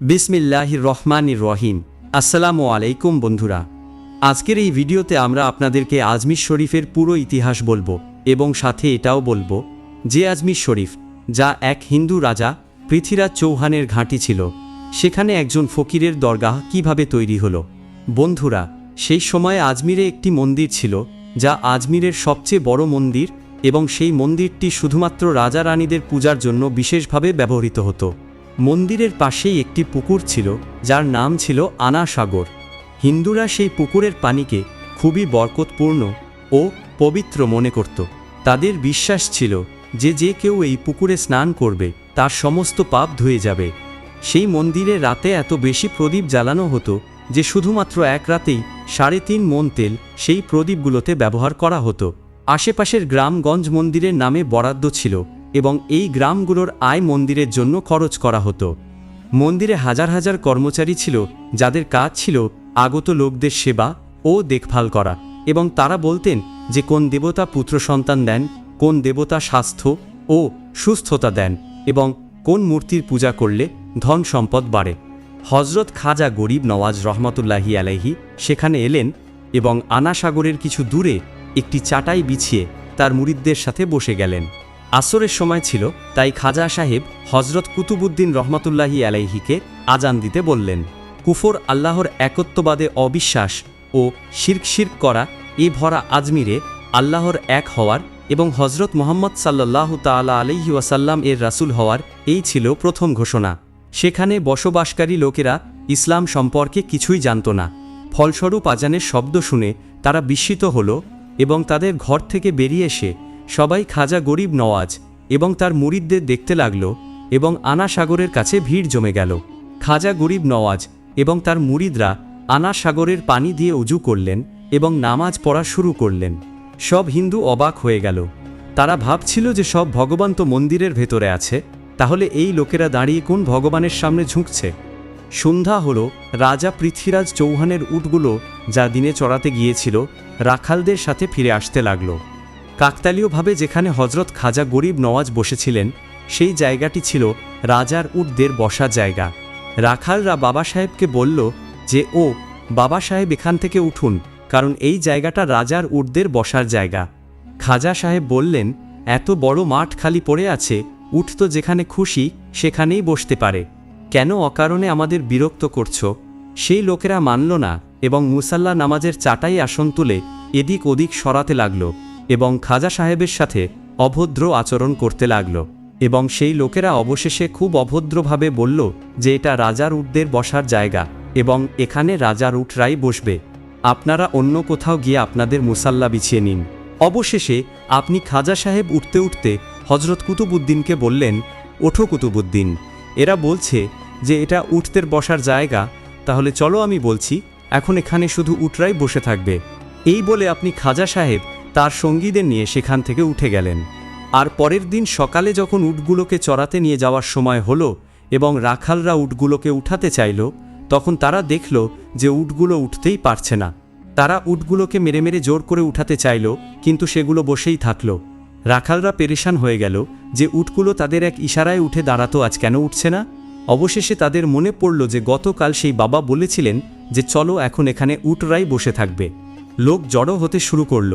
বিসমিল্লাহির রহমানির রহিম। আসসালামু আলাইকুম বন্ধুরা। আজকের এই ভিডিওতে আমরা আপনাদেরকে আজমির শরীফের পুরো ইতিহাস বলব এবং সাথে এটাও বলব যে আজমির শরীফ, যা এক হিন্দু রাজা পৃথ্বীরাজ চৌহানের ঘাঁটি ছিল, সেখানে একজন ফকিরের দরগাহ কীভাবে তৈরি হলো। বন্ধুরা, সেই সময়ে আজমিরে একটি মন্দির ছিল, যা আজমিরের সবচেয়ে বড় মন্দির এবং সেই মন্দিরটি শুধুমাত্র রাজা রানীদের পূজার জন্য বিশেষভাবে ব্যবহৃত হতো। মন্দিরের পাশেই একটি পুকুর ছিল, যার নাম ছিল আনা সাগর হিন্দুরা সেই পুকুরের পানিকে খুবই বরকতপূর্ণ ও পবিত্র মনে করত। তাদের বিশ্বাস ছিল যে যে কেউ এই পুকুরে স্নান করবে, তার সমস্ত পাপ ধুয়ে যাবে। সেই মন্দিরে রাতে এত বেশি প্রদীপ জ্বালানো হতো যে শুধুমাত্র এক রাতেই সাড়ে তিন মন তেল সেই প্রদীপগুলোতে ব্যবহার করা হতো। আশেপাশের গ্রামগঞ্জ মন্দিরের নামে বরাদ্দ ছিল। এবং এই গ্রামগুলোর আয় মন্দিরের জন্য খরচ করা হতো। মন্দিরে হাজার হাজার কর্মচারী ছিল, যাদের কাজ ছিল আগত লোকদের সেবা ও দেখভাল করা এবং তারা বলতেন যে কোন দেবতা পুত্র সন্তান দেন, কোন দেবতা স্বাস্থ্য ও সুস্থতা দেন এবং কোন মূর্তির পূজা করলে ধন সম্পদ বাড়ে। হজরত খাজা গরিব নওয়াজ রহমতুল্লাহি আলাইহি সেখানে এলেন এবং আনাসাগরের কিছু দূরে একটি চাটাই বিছিয়ে তার মুরিদদের সাথে বসে গেলেন। আসরের সময় ছিল, তাই খাজা সাহেব হজরত কুতুবুদ্দিন রহমতুল্লাহি আলাইহিকে আজান দিতে বললেন, কুফর আল্লাহর একত্ববাদে অবিশ্বাস ও শির্ক শির্ক করা এ ভরা আজমিরে আল্লাহর এক হওয়ার এবং হজরত মোহাম্মদ সাল্লাহ তালা আলহি ওয়াসাল্লাম এর রাসূল হওয়ার এই ছিল প্রথম ঘোষণা। সেখানে বসবাসকারী লোকেরা ইসলাম সম্পর্কে কিছুই জানত না। ফলস্বরূপ আজানের শব্দ শুনে তারা বিস্মিত হল এবং তাদের ঘর থেকে বেরিয়ে এসে সবাই খাজা গরিব নওয়াজ এবং তার মুরিদদের দেখতে লাগল এবং আনা সাগরের কাছে ভিড় জমে গেল। খাজা গরিব নওয়াজ এবং তার মুরিদরা আনা সাগরের পানি দিয়ে উজু করলেন এবং নামাজ পড়া শুরু করলেন। সব হিন্দু অবাক হয়ে গেল। তারা ভাবছিল যে সব ভগবান তো মন্দিরের ভেতরে আছে, তাহলে এই লোকেরা দাঁড়িয়ে কোন ভগবানের সামনে ঝুঁকছে? সন্ধ্যা হল, রাজা পৃথ্বীরাজ চৌহানের উটগুলো যা দিনে চড়াতে গিয়েছিল, রাখালদের সাথে ফিরে আসতে লাগল। কাকতালীয়ভাবে যেখানে হজরত খাজা গরিব নওয়াজ বসেছিলেন, সেই জায়গাটি ছিল রাজার উটদের বসার জায়গা। রাখালরা বাবা সাহেবকে বলল যে, ও, বাবা সাহেব এখান থেকে উঠুন, কারণ এই জায়গাটা রাজার উটদের বসার জায়গা। খাজা সাহেব বললেন, এত বড় মাঠ খালি পড়ে আছে, উঠ তো যেখানে খুশি, সেখানেই বসতে পারে। কেন অকারণে আমাদের বিরক্ত করছ? সেই লোকেরা মানল না, এবং মুসাল্লা নামাজের চাটাই আসন তুলে এদিক ওদিক সরাতে লাগল। এবং খাজা সাহেবের সাথে অভদ্র আচরণ করতে লাগল। এবং সেই লোকেরা অবশেষে খুব অভদ্রভাবে বলল যে এটা রাজার উটদের বসার জায়গা এবং এখানে রাজার উটরাই বসবে। আপনারা অন্য কোথাও গিয়ে আপনাদের মুসাল্লা বিছিয়ে নিন। অবশেষে আপনি খাজা সাহেব উঠতে উঠতে হজরত কুতুবুদ্দিনকে বললেন, ওঠো কুতুবুদ্দিন এরা বলছে যে এটা উঠতের বসার জায়গা। তাহলে চলো আমি বলছি, এখন এখানে শুধু উটরাই বসে থাকবে। এই বলে আপনি খাজা সাহেব তার সঙ্গীদের নিয়ে সেখান থেকে উঠে গেলেন। আর পরের দিন সকালে যখন উটগুলোকে চড়াতে নিয়ে যাওয়ার সময় হলো এবং রাখালরা উটগুলোকে উঠাতে চাইল, তখন তারা দেখল যে উটগুলো উঠতেই পারছে না। তারা উটগুলোকে মেরে মেরে জোর করে উঠাতে চাইল, কিন্তু সেগুলো বসেই থাকল। রাখালরা পেরেশান হয়ে গেল যে উটগুলো তাদের এক ইশারায় উঠে দাঁড়াতো আজ কেন উঠছে না। অবশেষে তাদের মনে পড়ল যে গতকাল সেই বাবা বলেছিলেন যে, চলো এখন এখানে উটরাই বসে থাকবে। লোক জড়ো হতে শুরু করল।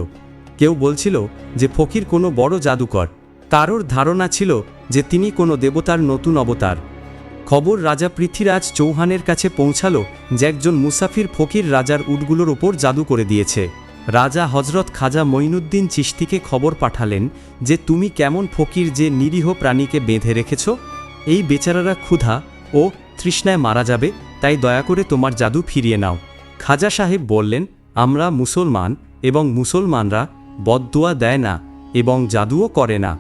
কেউ বলছিল যে ফকির কোনো বড় জাদুকর। কারোর ধারণা ছিল যে তিনি কোনো দেবতার নতুন অবতার। খবর রাজা পৃথ্বীরাজ চৌহানের কাছে পৌঁছালো যে একজন মুসাফির ফকির রাজার উটগুলোর ওপর জাদু করে দিয়েছে। রাজা হজরত খাজা মঈনুদ্দিন চিশতিকে খবর পাঠালেন যে তুমি কেমন ফকির যে নিরীহ প্রাণীকে বেঁধে রেখেছ? এই বেচারারা ক্ষুধা ও তৃষ্ণায় মারা যাবে, তাই দয়া করে তোমার জাদু ফিরিয়ে নাও। খাজা সাহেব বললেন, আমরা মুসলমান এবং মুসলমানরা বদদুয়া দেয় না এবং জাদুও করে না।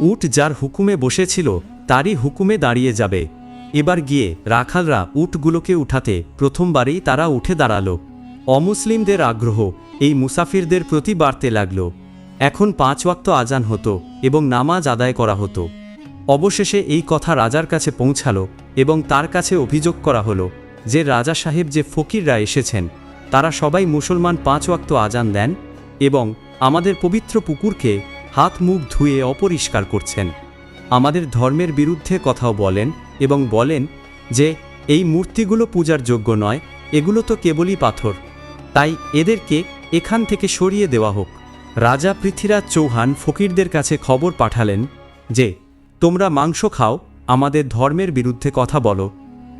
উট যার হুকুমে বসেছিল, তারই হুকুমে দাঁড়িয়ে যাবে। এবার গিয়ে রাখালরা উটগুলোকে উঠাতে প্রথমবারেই তারা উঠে দাঁড়াল। অমুসলিমদের আগ্রহ, এই মুসাফিরদের প্রতি বাড়তে লাগল। এখন পাঁচ ওয়াক্ত আজান হতো এবং নামাজ আদায় করা হতো। অবশেষে এই কথা রাজার কাছে পৌঁছালো এবং তার কাছে অভিযোগ করা হলো যে রাজা সাহেব যে ফকিররা এসেছেন, তারা সবাই মুসলমান পাঁচ ওয়াক্ত আজান দেন এবং আমাদের পবিত্র পুকুরকে হাত মুখ ধুয়ে অপরিষ্কার করছেন। আমাদের ধর্মের বিরুদ্ধে কথাও বলেন এবং বলেন যে, এই মূর্তিগুলো পূজার যোগ্য নয়, এগুলো তো কেবলই পাথর। তাই এদেরকে এখান থেকে সরিয়ে দেওয়া হোক। রাজা পৃথ্বীরাজ চৌহান ফকিরদের কাছে খবর পাঠালেন যে, তোমরা মাংস খাও, আমাদের ধর্মের বিরুদ্ধে কথা বলো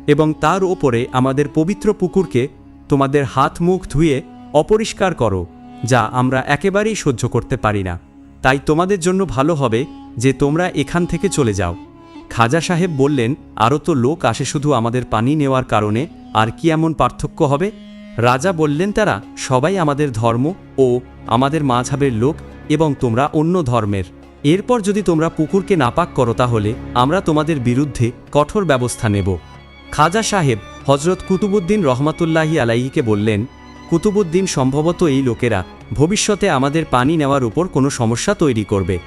এবং তার ওপরে আমাদের পবিত্র পুকুরকে তোমাদের হাত মুখ ধুয়ে অপরিষ্কার করো। যা আমরা একেবারেই সহ্য করতে পারি না। তাই তোমাদের জন্য ভালো হবে যে তোমরা এখান থেকে চলে যাও। খাজা সাহেব বললেন আরও তো লোক আসে শুধু আমাদের পানি নেওয়ার কারণে, আর কি এমন পার্থক্য হবে? রাজা বললেন, তারা সবাই আমাদের ধর্ম ও আমাদের মাঝাবের লোক এবং তোমরা অন্য ধর্মের। এরপর যদি তোমরা পুকুরকে নাপাক করো তাহলে আমরা তোমাদের বিরুদ্ধে কঠোর ব্যবস্থা নেব। খাজা সাহেব হজরত কুতুবুদ্দিন রহমাতুল্লাহি আলাইকে বললেন কুতুবুদ্দিন সম্ভবত এই লোকেরা ভবিষ্যতে আমাদের পানি নেওয়ার উপর কোনো সমস্যা তৈরি করবে।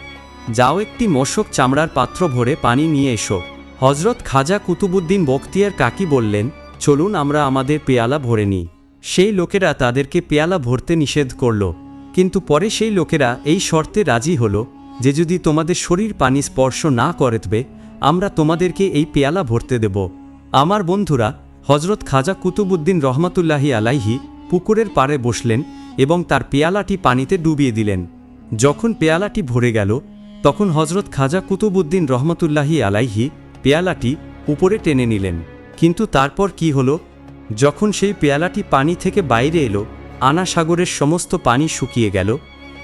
যাও একটি মশক চামড়ার পাত্র ভরে পানি নিয়ে এসো। হজরত খাজা কুতুবুদ্দিন বখতিয়ার কাকি বললেন, চলুন আমরা আমাদের পেয়ালা ভরে নিই। সেই লোকেরা তাদেরকে পেয়ালা ভরতে নিষেধ করল। কিন্তু পরে সেই লোকেরা এই শর্তে রাজি হলো যে যদি তোমাদের শরীর পানি স্পর্শ না করতবে, আমরা তোমাদেরকে এই পেয়ালা ভরতে দেব। আমার বন্ধুরা হজরত খাজা কুতুবুদ্দিন রহমাতুল্লাহি আলাইহি পুকুরের পাড়ে বসলেন এবং তার পেয়ালাটি পানিতে ডুবিয়ে দিলেন। যখন পেয়ালাটি ভরে গেল, তখন হজরত খাজা কুতুবুদ্দিন রহমতুল্লাহি আলাইহি পেয়ালাটি উপরে টেনে নিলেন। কিন্তু তারপর কি হলো? যখন সেই পেয়ালাটি পানি থেকে বাইরে এলো আনা সাগরের সমস্ত পানি শুকিয়ে গেল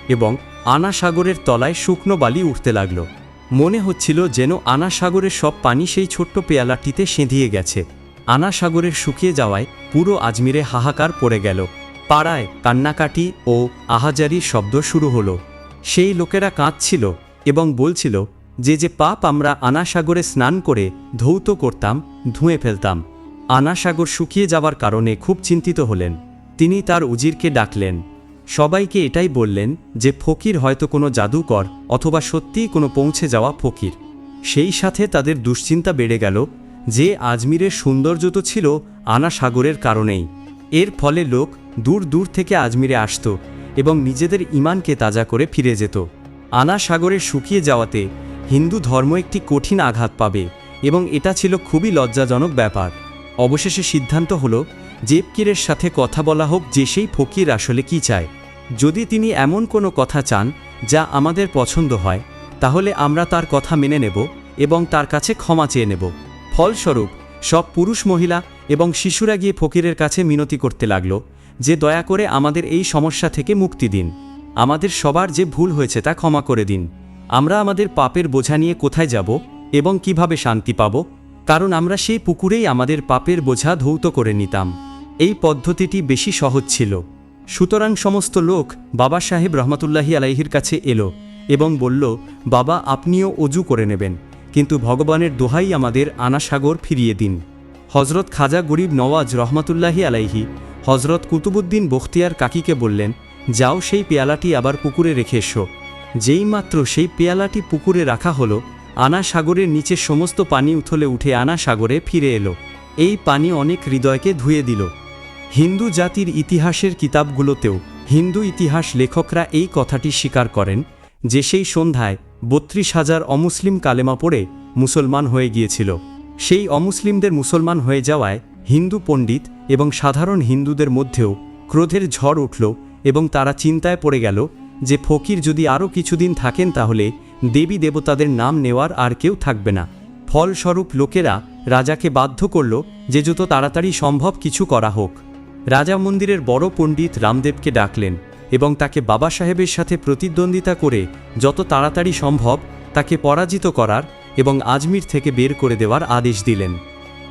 এবং আনা সাগরের তলায় শুকনো বালি উঠতে লাগল। মনে হচ্ছিল যেন আনা সাগরের সব পানি সেই ছোট্ট পেয়ালাটিতে সেঁধিয়ে গেছে। আনা সাগরের শুকিয়ে যাওয়ায় পুরো আজমিরে হাহাকার পড়ে গেল। পাড়ায় কান্নাকাটি ও আহাজারির শব্দ শুরু হলো। সেই লোকেরা কাঁদছিল এবং বলছিল, যে যে পাপ আমরা আনা সাগরে স্নান করে ধৌত করতাম, ধুয়ে ফেলতাম। আনা সাগর শুকিয়ে যাওয়ার কারণে খুব চিন্তিত হলেন। তিনি তার উজিরকে ডাকলেন। সবাইকে এটাই বললেন যে ফকির হয়তো কোনো জাদুকর অথবা সত্যিই কোনো পৌঁছে যাওয়া ফকির। সেই সাথে তাদের দুশ্চিন্তা বেড়ে গেল যে আজমিরের সৌন্দর্য তো ছিল আনা সাগরের কারণেই। এর ফলে লোক দূর দূর থেকে আজমিরে আসত এবং নিজেদের ইমানকে তাজা করে ফিরে যেত। আনা সাগরে শুকিয়ে যাওয়াতে হিন্দু ধর্ম একটি কঠিন আঘাত পাবে এবং এটা ছিল খুবই লজ্জাজনক ব্যাপার। অবশেষে সিদ্ধান্ত হল, জেবকিরের সাথে কথা বলা হোক যে সেই ফকির আসলে কি চায়। যদি তিনি এমন কোনো কথা চান যা আমাদের পছন্দ হয়, তাহলে আমরা তার কথা মেনে নেব এবং তার কাছে ক্ষমা চেয়ে নেব। ফলস্বরূপ, সব পুরুষ মহিলা এবং শিশুরা গিয়ে ফকিরের কাছে মিনতি করতে লাগল যে দয়া করে আমাদের এই সমস্যা থেকে মুক্তি দিন। আমাদের সবার যে ভুল হয়েছে তা ক্ষমা করে দিন। আমরা আমাদের পাপের বোঝা নিয়ে কোথায় যাব এবং কীভাবে শান্তি পাব? কারণ আমরা সেই পুকুরেই আমাদের পাপের বোঝা ধৌত করে নিতাম। এই পদ্ধতিটি বেশি সহজ ছিল। সুতরাং সমস্ত লোক বাবা সাহেব রহমতুল্লাহি আলাইহির কাছে এলো এবং বলল, বাবা, আপনিও অজু করে নেবেন। কিন্তু ভগবানের দোহাই আমাদের আনাসাগর ফিরিয়ে দিন। হজরত খাজা গরিব নওয়াজ রহমাতুল্লাহি আলাইহি হজরত কুতুবুদ্দিন বখতিয়ার কাকিকে বললেন, যাও সেই পেয়ালাটি আবার পুকুরে রেখে এসো। যেই মাত্র সেই পেয়ালাটি পুকুরে রাখা হলো আনা সাগরের নিচে সমস্ত পানি উথলে উঠে আনা সাগরে ফিরে এলো। এই পানি অনেক হৃদয়কে ধুয়ে দিল। হিন্দু জাতির ইতিহাসের কিতাবগুলোতেও হিন্দু ইতিহাস লেখকরা এই কথাটি স্বীকার করেন যে সেই সন্ধ্যায় বত্রিশ হাজার অমুসলিম কালেমা পড়ে মুসলমান হয়ে গিয়েছিল। সেই অমুসলিমদের মুসলমান হয়ে যাওয়ায় হিন্দু পণ্ডিত এবং সাধারণ হিন্দুদের মধ্যেও ক্রোধের ঝড় উঠল এবং তারা চিন্তায় পড়ে গেল যে ফকির যদি আরও কিছুদিন থাকেন তাহলে দেবী দেবতাদের নাম নেওয়ার আর কেউ থাকবে না। ফলস্বরূপ লোকেরা রাজাকে বাধ্য করল যে যত তাড়াতাড়ি সম্ভব কিছু করা হোক। রাজা মন্দিরের বড় পণ্ডিত রামদেবকে ডাকলেন এবং তাকে বাবা সাহেবের সাথে প্রতিদ্বন্দ্বিতা করে যত তাড়াতাড়ি সম্ভব তাকে পরাজিত করার এবং আজমির থেকে বের করে দেওয়ার আদেশ দিলেন।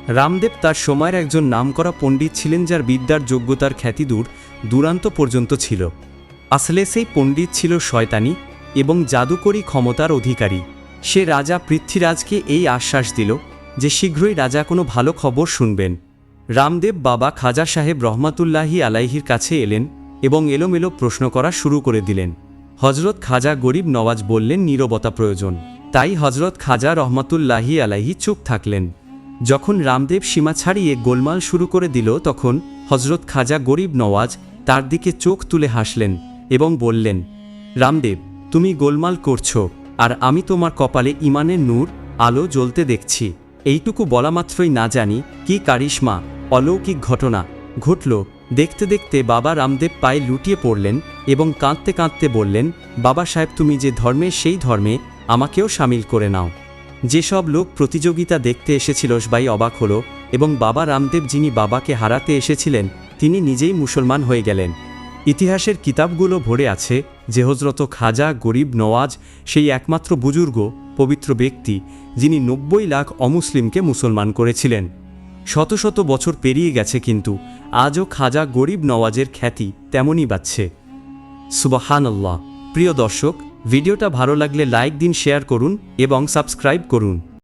রামদেব তার সময়ের একজন নামকরা পণ্ডিত ছিলেন যার বিদ্যার যোগ্যতার খ্যাতি দূর দূরান্ত পর্যন্ত ছিল। আসলে সেই পণ্ডিত ছিল শয়তানি এবং জাদুকরী ক্ষমতার অধিকারী। সে রাজা পৃথ্বীরাজকে এই আশ্বাস দিল যে শীঘ্রই রাজা কোনো ভালো খবর শুনবেন। রামদেব বাবা খাজা সাহেব রহমাতুল্লাহি আলাইহির কাছে এলেন এবং এলোমেলো প্রশ্ন করা শুরু করে দিলেন। হজরত খাজা গরিব নওয়াজ বললেন, নীরবতা প্রয়োজন। তাই হজরত খাজা রহমাতুল্লাহি আলাহি চুপ থাকলেন। যখন রামদেব সীমা ছাড়িয়ে গোলমাল শুরু করে দিল, তখন হজরত খাজা গরিব নওয়াজ তার দিকে চোখ তুলে হাসলেন এবং বললেন, রামদেব, তুমি গোলমাল করছ, আর আমি তোমার কপালে ইমানের নূর, আলো জ্বলতে দেখছি। এইটুকু বলা মাত্রই না জানি কি কারিশমা, অলৌকিক ঘটনা, ঘটল দেখতে দেখতে বাবা রামদেব পায়ে লুটিয়ে পড়লেন এবং কাঁদতে কাঁদতে বললেন, বাবা সাহেব, তুমি যে ধর্মে, সেই ধর্মে আমাকেও সামিল করে নাও। যেসব লোক প্রতিযোগিতা দেখতে এসেছিল, সবাই অবাক হলো এবং বাবা রামদেব যিনি বাবাকে হারাতে এসেছিলেন, তিনি নিজেই মুসলমান হয়ে গেলেন। ইতিহাসের কিতাবগুলো ভরে আছে যে হজরত খাজা গরিব নওয়াজ সেই একমাত্র বুজুর্গ, পবিত্র ব্যক্তি, যিনি নব্বই লাখ অমুসলিমকে মুসলমান করেছিলেন। শত শত বছর পেরিয়ে গেছে কিন্তু আজও খাজা গরিব নওয়াজের খ্যাতি তেমনই বাচ্ছে সুবাহান প্রিয় দর্শক, ভিডিওটা ভালো লাগলে লাইক দিন, শেয়ার করুন এবং সাবস্ক্রাইব করুন।